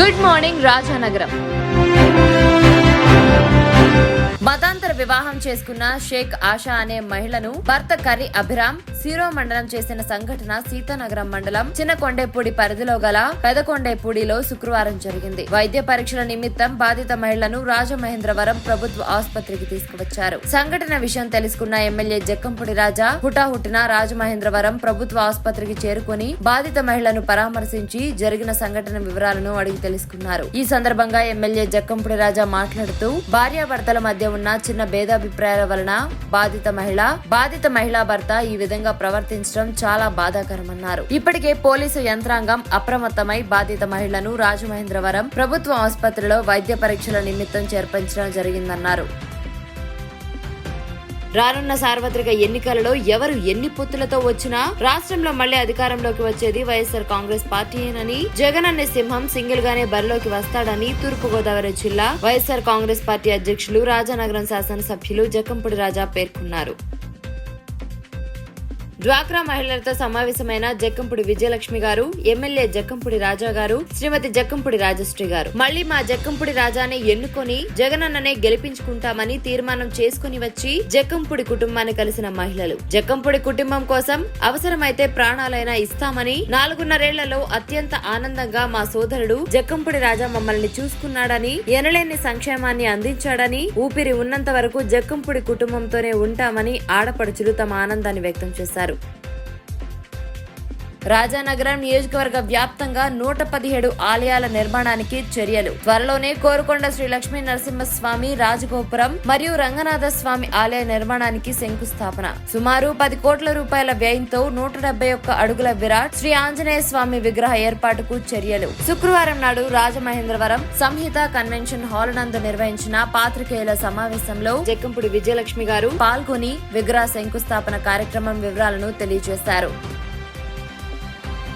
Good morning Rajanagaram చేసుకున్న షేక్ ఆషా అనే మహిళను భర్త కరి అభిరామ్ శిరో మండలం చేసిన సంఘటన సీతానగరం మండలం చిన్నకొండేపూడి పరిధిలో గల పెదకొండేపూడిలో శుక్రవారం జరిగింది. వైద్య పరీక్షల నిమిత్తం బాధిత మహిళను రాజమహేంద్రవరం ప్రభుత్వ ఆసుపత్రికి తీసుకువచ్చారు. సంఘటన విషయం తెలుసుకున్న ఎమ్మెల్యే జక్కంపూడి రాజా హుటాహుటిన రాజమహేంద్రవరం ప్రభుత్వ ఆసుపత్రికి చేరుకుని బాధిత మహిళను పరామర్శించి జరిగిన సంఘటన వివరాలను అడిగి తెలుసుకున్నారు. ఈ సందర్భంగా ఎమ్మెల్యే జక్కంపూడి రాజా మాట్లాడుతూ భార్యాభర్తల మధ్య ఉన్న చిన్న అభిప్రాయాల వలన బాధిత మహిళ బాధిత మహిళా భర్త ఈ విధంగా ప్రవర్తించడం చాలా బాధాకరమన్నారు. ఇప్పటికే పోలీసు యంత్రాంగం అప్రమత్తమై బాధిత మహిళను రాజమహేంద్రవరం ప్రభుత్వ ఆసుపత్రిలో వైద్య పరీక్షల నిమిత్తం చేర్పించడం జరిగిందన్నారు. రానున్న సార్వత్రిక ఎన్నికలలో ఎవరు ఎన్ని పొత్తులతో వచ్చినా రాష్ట్రంలో మళ్ళీ అధికారంలోకి వచ్చేది వైఎస్ఆర్ కాంగ్రెస్ పార్టీనని జగన్ అనే సింహం సింగిల్ గానే బరిలోకి వస్తాడని తూర్పుగోదావరి జిల్లా వైఎస్ఆర్ కాంగ్రెస్ పార్టీ అధ్యక్షులు రాజానగరం శాసనసభ్యులు జక్కంపూడి రాజా పేర్కొన్నారు. డ్వాక్రా మహిళలతో సమావేశమైన జక్కంపూడి విజయలక్ష్మి గారు ఎమ్మెల్యే జక్కంపూడి రాజా గారు శ్రీమతి జక్కంపూడి రాజశ్రీ గారు. మళ్ళీ మా జక్కంపూడి రాజానే ఎన్నుకొని జగనన్ననే గెలిపించుకుంటామని తీర్మానం చేసుకుని వచ్చి జక్కంపూడి కుటుంబాన్ని కలిసిన మహిళలు. జక్కంపూడి కుటుంబం కోసం అవసరమైతే ప్రాణాలైనా ఇస్తామని నాలుగున్నరేళ్ళలో అత్యంత ఆనందంగా మా సోదరుడు జక్కంపూడి రాజా మమ్మల్ని చూసుకున్నాడని ఎనలేని సంక్షేమాన్ని అందించాడని ఊపిరి ఉన్నంత వరకు జక్కంపూడి కుటుంబంతోనే ఉంటామని ఆడపడుచులు తమ ఆనందాన్ని వ్యక్తం చేశారు. claro. రాజానగరం నియోజకవర్గ వ్యాప్తంగా నూట పదిహేడు ఆలయాల నిర్మాణానికి చర్యలు. త్వరలోనే కోరుకొండ శ్రీ లక్ష్మీ నరసింహస్వామి రాజగోపురం మరియు రంగనాథ స్వామి ఆలయ నిర్మాణానికి శంకుస్థాపన. సుమారు పది కోట్ల రూపాయల వ్యయంతో నూట డెబ్బై ఒక్క అడుగుల విరాట్ శ్రీ ఆంజనేయ స్వామి విగ్రహ ఏర్పాటుకు చర్యలు. శుక్రవారం నాడు రాజమహేంద్రవరం సంహిత కన్వెన్షన్ హాల్ నందు నిర్వహించిన పాత్రికేయుల సమావేశంలో జక్కంపుడి విజయలక్ష్మి గారు పాల్గొని విగ్రహ శంకుస్థాపన కార్యక్రమం వివరాలను తెలియజేశారు.